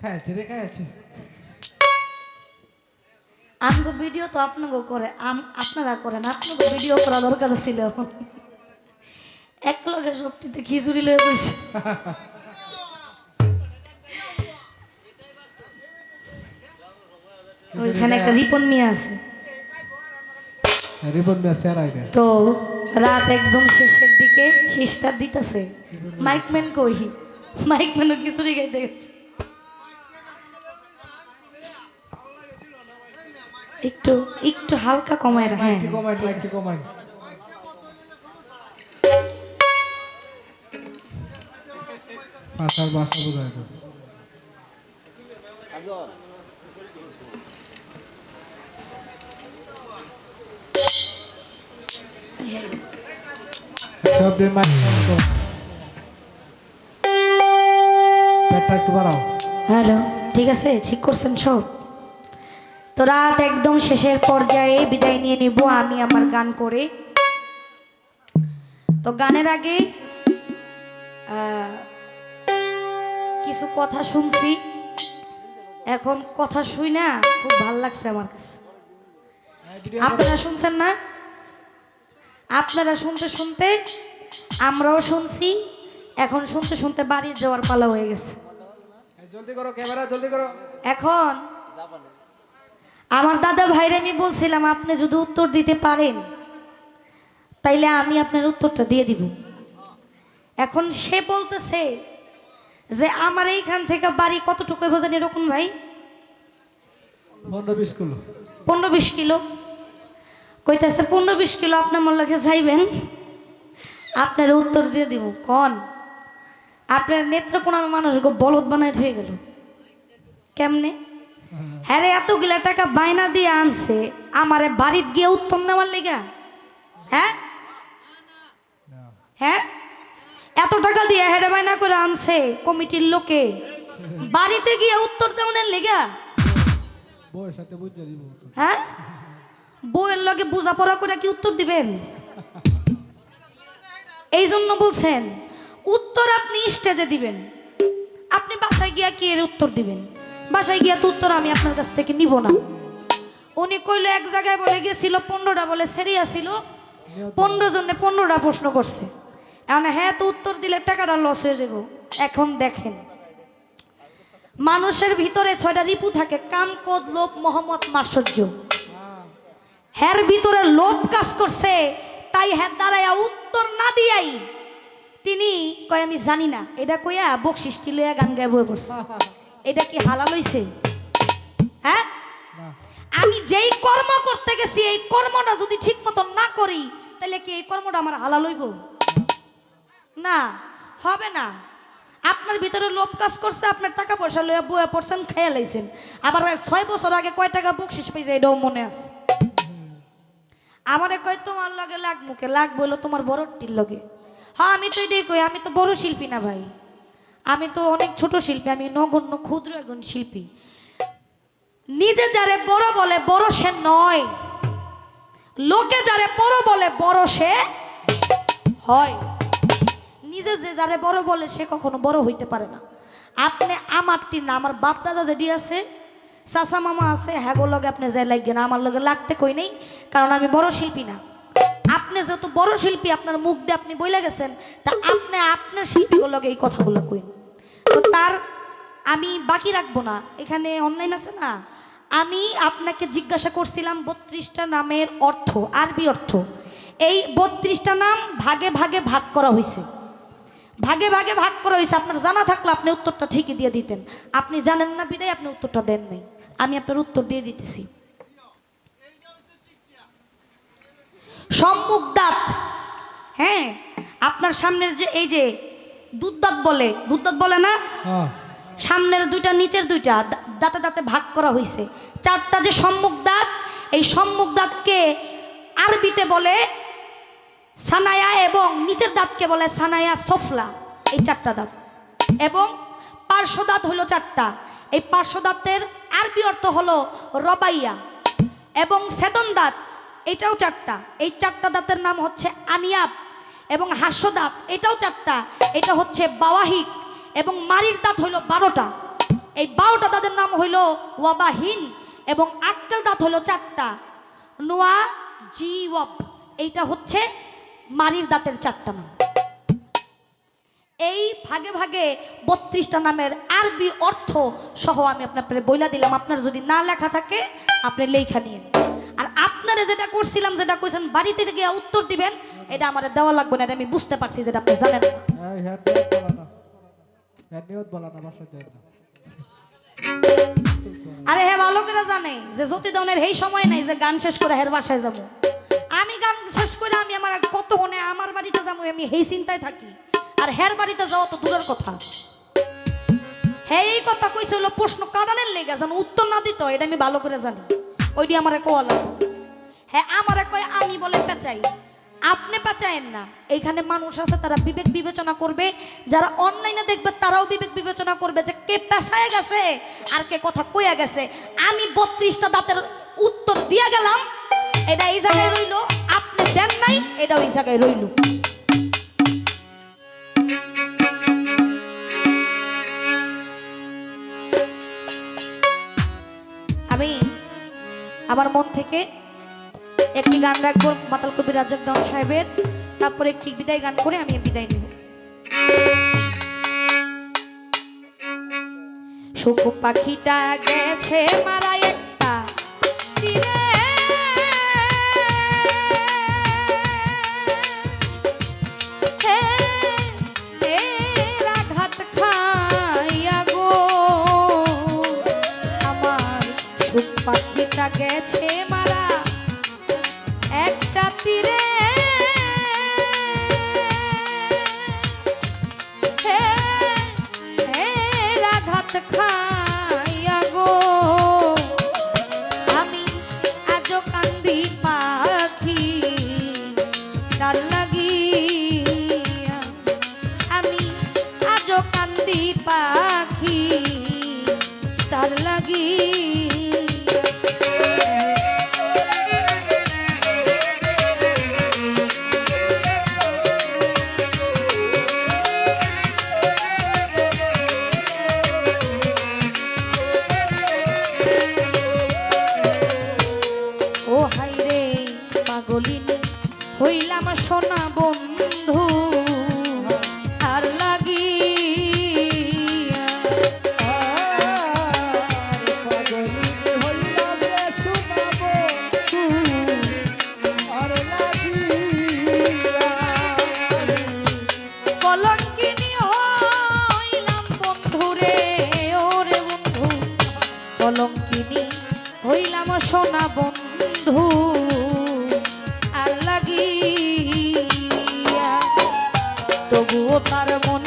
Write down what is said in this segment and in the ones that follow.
খাইছে রে খাইছে আমগো ভিডিও তো আপনাকে করে আম- আপনারা করেন আপনাকে ভিডিও করা দরকার ছিল। এক লগে সবটিতে খিচুড়ি লয়ে বসে। ওইখানে একটা রিপন মিয়া আছে। রিবন মিয়া স্যার তো রাত একদম শেষের দিকে শেষটা দিতেছে। মাইকম্যান কই? মাইকম্যানও খিচুড়ি খাইতে গেছে। একটু একটু হালকা কমায় রাখ। হ্যাঁ আছে। কমাইন ভাষার ভাষা বোঝায় তো। পেটটা একটু বাড়াও। হ্যালো ঠিক আছে? ঠিক করছেন সব? তো রাত একদম শেষের পর্যায়ে বিদায় নিয়ে নিব আমি আমার গান করে। তো গানের আগে কিছু কথা শুনছি। এখন কথা শুই না খুব ভালো লাগছে আমার কাছে। আপনারা শুনছেন না? আপনারা শুনতে শুনতে আমরাও শুনছি। এখন শুনতে শুনতে বাড়ি যাওয়ার পালা হয়ে গেছে। জলদি করো ক্যামেরা জলদি করো। এখন আমার দাদা ভাইরে আমি বলছিলাম আপনি যদি উত্তর দিতে পারেন তাইলে আমি আপনার উত্তরটা দিয়ে দিব। এখন সে বলতেছে যে আমার এইখান থেকে বাড়ি কতটুকু বোঝেন এরকম ভাই? পনেরো বিশ কিলো। পনেরো বিশ কিলো? কইতাছে পনেরো বিশ কিলো আপনার মোল্লাকে চাইবেন আপনার উত্তর দিয়ে দিব। কন? আপনার নেত্রকোনার মানুষ বলদ বানায় হয়ে গেল। কেমনে? হ্যাঁ রে এতগুলা টাকা বায়না দিয়ে আনছে আমারে বাড়িতে গিয়ে উত্তর নেওয়ার লেগা? হ্যাঁ? হ্যাঁ? এত টাকা দিয়ে হেরে বায়না করে আনছে কমিটির লোকে? বাড়িতে গিয়ে উত্তর দেওয়ার লেগা? বউয়ের সাথে বুঝতে দিব হ্যাঁ? বউয়ের লগে বোঝাপড়া করে কি উত্তর দিবেন? এই জন্য বলছেন উত্তর আপনি স্টেজে দিবেন। আপনি বাসায় গিয়া কি এর উত্তর দিবেন? বাসায় গিয়া তো উত্তর আমি আপনার কাছ থেকে নিব না। উনি কইলো, এক জায়গায় বলে গেছিল পনেরোটা বলে সেরিয়া ছিল পনেরো জনে পনেরোটা প্রশ্ন করছে। এখন হ্যাঁ তো উত্তর দিলে টাকাটা লস হয়ে যাব। এখন দেখেন। মানুষের ভিতরে ছয়টা রিপু থাকে, কাম কোদ লোভ, মোহাম্মদ মার্সর্য হ্যার ভিতরে লোভ কাজ করছে, তাই হ্যাঁ দাঁড়াইয়া উত্তর না দিয়াই তিনি কয়, আমি জানি না। এটা কইয়া বকশিষ্টি লইয়া গান গায়ে বয়ে পড়ছে। এটা কি হালাল হইছে? হ্যাঁ? আমি যেই কর্ম করতে গেছি এই কর্মটা যদি ঠিক মতো না করি তাহলে কি এই কর্মটা আমার হালাল হইব? না হবে না। আপনার ভিতরে লোভ কাজ করছে আপনার টাকা পয়সা লইয়া বয়ে পড়ছেন খেয়ে লাইছেন। আবার ছয় বছর আগে কয় টাকা বকশিস পাইছে এটাও মনে আছে। আমারে কয় তোমার লগে লাগ মুখে লাগ বইলো তোমার বড়টির লগে। হ্যাঁ আমি তো এটাই কই আমি তো বড় শিল্পী না ভাই। আমি তো অনেক ছোট শিল্পী, আমি নগণ্য, ক্ষুদ্র একজন শিল্পী। নিজে যারে বড় বলে, বড় সে নয়। লোকে যারে বড় বলে, বড় সে হয়। নিজে যে যারে বড় বলে, সে কখনো বড় হইতে পারে না। আপনি আমারটি না, আমার বাপ দাদা যেটি আছে, চাচা মামা আছে হ্যাগো লগে আপনি যাই লাগবে না আমার লগে লাগতে কই নেই, কারণ আমি বড় শিল্পী না। আপনি যত বড় শিল্পী, আপনার মুখ দিয়ে আপনি বইলে গেছেন, তা আপনি, আপনার শিল্পীগুলোর লগে এই কথাগুলো কইন। তো তার আমি বাকি রাখব না। এখানে অনলাইন আছে না? আমি আপনাকে জিজ্ঞাসা করছিলাম বত্রিশটা নামের অর্থ, আরবি অর্থ। এই বত্রিশটা নাম ভাগে ভাগে ভাগ করা হয়েছে ভাগে ভাগে ভাগ করা হয়েছে আপনার জানা থাকলে আপনি উত্তরটা ঠিকই দিয়ে দিতেন। আপনি জানেন না বিদায়, আপনি উত্তরটা দেন নাই। আমি আপনার উত্তর দিয়ে দিতেছি। সম্মুখ দাঁত। হ্যাঁ আপনার সামনের যে এই যে দুধ দাঁত বলে দুধ দাঁত বলে না? হ্যাঁ। সামনের দুইটা নিচের দুইটা দাঁতে দাঁতে ভাগ করা হয়েছে চারটা যে সম্মুখ দাঁত এই সম্মুখ দাঁতকে আরবিতে বলে সানায়া এবং নিচের দাঁতকে বলে সানায়া সফলা এই চারটা দাঁত। এবং পার্শ্ব দাঁত হলো চারটা। এই পার্শ্ব দাঁতের আরবি অর্থ হলো রবাইয়া। এবং সেতন দাঁত এটাও চারটা। এই চারটা দাঁতের নাম হচ্ছে আনিয়াব এবং হাস্য দাঁত, এটাও চারটা। এটা হচ্ছে বাওয়াহিক এবং মারির দাঁত হইল বারোটা। এই বারোটা দাঁতের নাম হইল ওয়াবাহিন এবং আক্কেল দাঁত হলো চারটা। নোয়া জি এইটা হচ্ছে মারির দাঁতের চারটা নাম। এই ভাগে ভাগে বত্রিশটা নামের আরবি অর্থ সহ আমি আপনার বইলা দিলাম। আপনার যদি না লেখা থাকে, আপনি লেখা নিয়ে। আর আপনারা যেটা করছিলাম যেটা কইছেন বাড়িতে গিয়ে উত্তর দিবেন এটা আমার দেওয়া লাগবে না এটা আমি বুঝতে পারছি যেটা আপনি জানেন হ্যাঁ হ্যাঁ না। আরে হ্যাঁ ভালো করে জানে যে জ্যোতি দনের এই সময় নাই যে গান শেষ করে হের বাসায় যাব। আমি গান শেষ করে আমি আমার কত হনে আমার বাড়িতে যাব আমি এই চিন্তায় থাকি। আর হের বাড়িতে যাওয়া তো দূরের কথা। হ্যাঁ এই কথা কইছে হলো প্রশ্ন কারণের লেগে যেন উত্তর না দিত এটা আমি ভালো করে জানি। ওইটি আমার লাগবে হ্যাঁ আমার কয়, আমি বলে পেঁচাই। আপনি পেঁচায়েন না। এইখানে মানুষ আছে, তারা বিবেক বিবেচনা করবে। যারা অনলাইনে দেখবে, তারাও বিবেক বিবেচনা করবে যে কে পেশায় গেছে আর কে কথা কইয়া গেছে। আমি বত্রিশটা দাঁতের উত্তর দিয়া গেলাম, এটা এই জায়গায় রইল। আপনি দেন নাই এটা ওই জায়গায় রইল। আমার মন থেকে একটি গান রাখব, মাতাল কবি রাজ্জাক দান সাহেবের। তারপরে একটি বিদায় গান করে আমি বিদায় নেব। সুখ পাখিটা গেছে মারা কলঙ্কিনী হইলাম সোনা বন্ধু আর লাগিয়া তবুও তার মন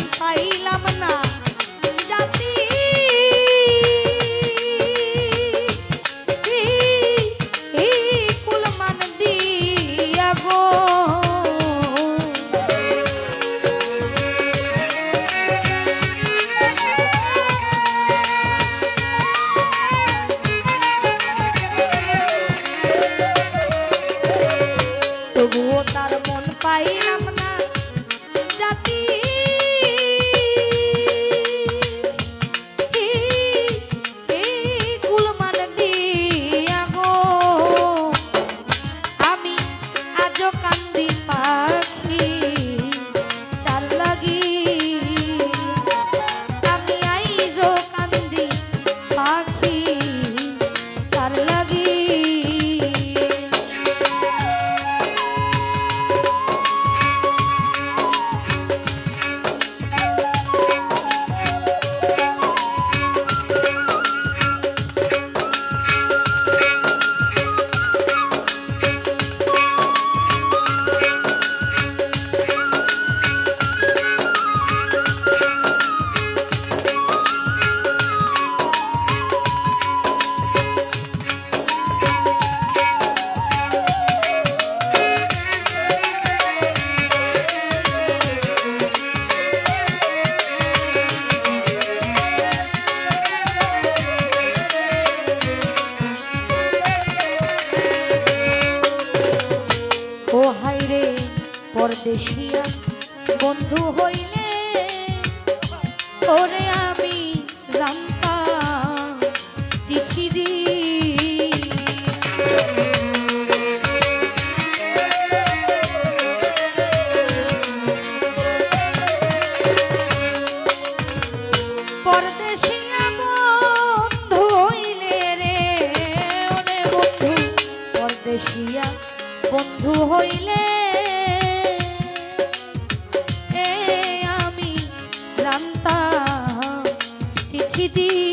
চিঠি দিয়ে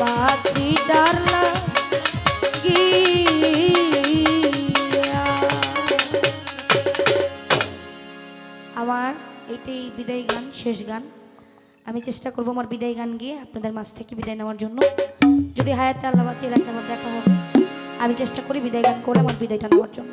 আমার এটাই বিদায় গান, শেষ গান। আমি চেষ্টা করব আমার বিদায় গান গিয়ে আপনাদের মাছ থেকে বিদায় নেওয়ার জন্য। যদি হায়াতে আল্লাহ বাঁচিয়ে এলাকায় আমার দেখা হবে। আমি চেষ্টা করি বিদায় গান করে আমার বিদায়টা নেওয়ার জন্য।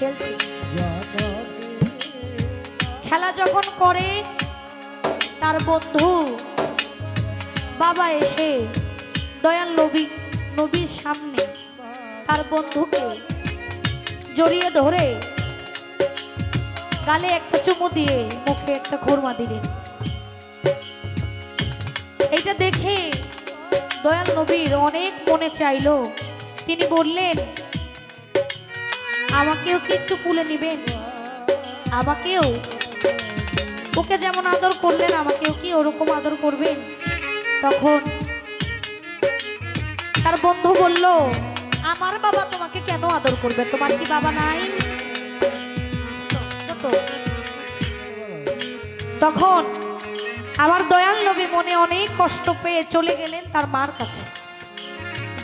খেলছে। খেলা যখন করে, তার বন্ধু বাবা এসে দয়াল নবী, নবীর সামনে তার বন্ধুকে জড়িয়ে ধরে গালে একটা চুমু দিয়ে মুখে একটা খোরমা দিলেন। এইটা দেখে দয়াল নবীর অনেক মনে চাইলো। তিনি বললেন আমাকেও কি একটু কুলে নিবেন? আমাকেও? ওকে যেমন আদর করলেন, আমাকেও কি ওরকম আদর করবেন? তখন তার বন্ধু বলল, আমার বাবা তোমাকে কেন আদর করবে? তোমার কি বাবা নাই। তখন আমার দয়াল নবী মনে অনেক কষ্ট পেয়ে চলে গেলেন তার মার কাছে।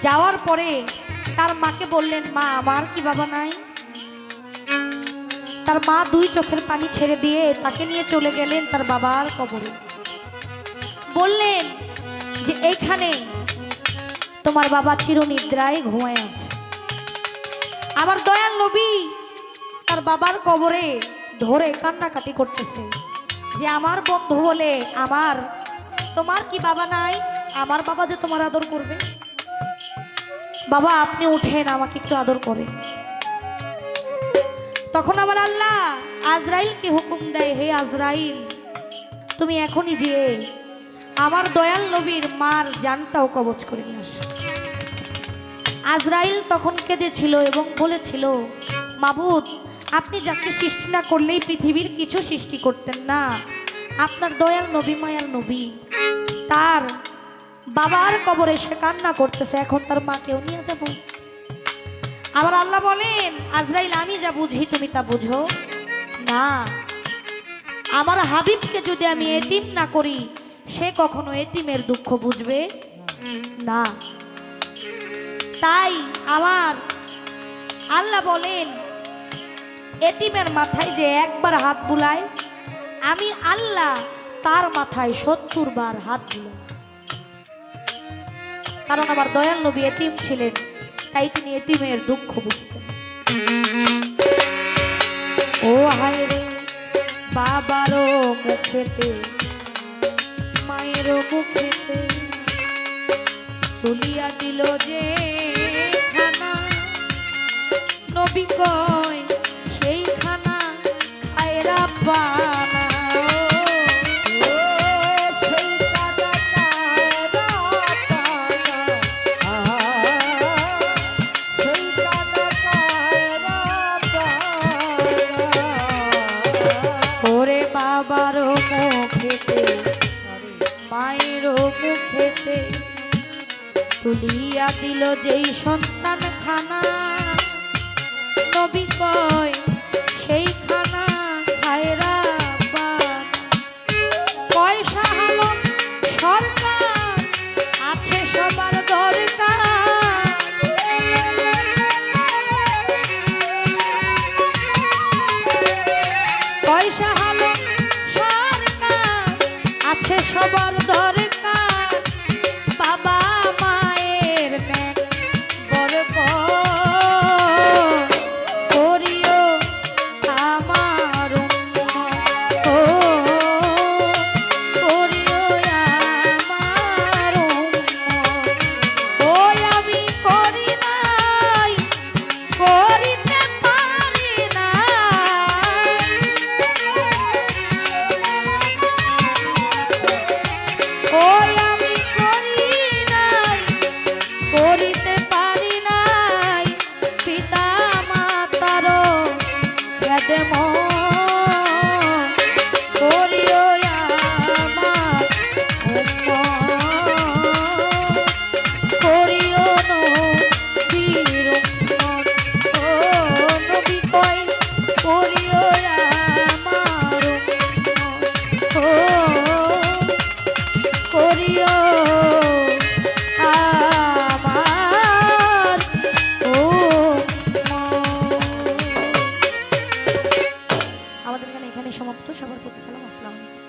যাওয়ার পরে তার মাকে বললেন, মা, আমার কি বাবা নাই? তার মা দুই চোখের পানি ছেড়ে দিয়ে তাকে নিয়ে চলে গেলেন তার বাবার কবরে। বললেন যে, এইখানে তোমার বাবা চিরনিদ্রায় ঘুমায় আছে। আবার দয়াল নবী তার বাবার কবরে ধরে কান্নাকাটি করতেছে যে, আমার বন্ধু বলে, আমার, তোমার কি বাবা নাই? আমার বাবা যে তোমার আদর করবে? বাবা, আপনি উঠেন, আমাকে একটু আদর করেন। তখন আবার আল্লাহ আজরাইলকে হুকুম দেয়, হে আজরাইল, তুমি এখনই যেয়ে আমার দয়াল নবীর মার জানটাও কবচ করে নিয়ে আসো। আজরাইল তখন কেঁদেছিল এবং বলেছিল, মাবুদ, আপনি যাকে সৃষ্টি না করলেই পৃথিবীর কিছু সৃষ্টি করতেন না। আপনার দয়াল নবী মায়ার নবী। তার বাবার কবরে সে কান্না করতেছে, এখন তার মাকেও নিয়ে যাব। আবার আল্লাহ বলেন, আজরাইল, আমি যা বুঝি তুমি তা বুঝো। না, আমার হাবিবকে যদি আমি এতিম না করি, সে কখনো এতিমের দুঃখ বুঝবে? না। তাই আমার আল্লাহ বলেন, এতিমের মাথায় যে একবার হাত বুলায়, আমি আল্লাহ তার মাথায় সত্তর বার হাত বুলাই কারণ আমার দয়াল নবী এতিম ছিলেন। তাই তিনি এতিমের দুঃখ বুঝতেন ও হায় রে বাবারও মুখেতে মায়েরও মুখেতে তুলিয়া দিল যে, খানা, নবী কয় সেই খানা খায়রা তুলিয়া দিল যেই সন্তান খানা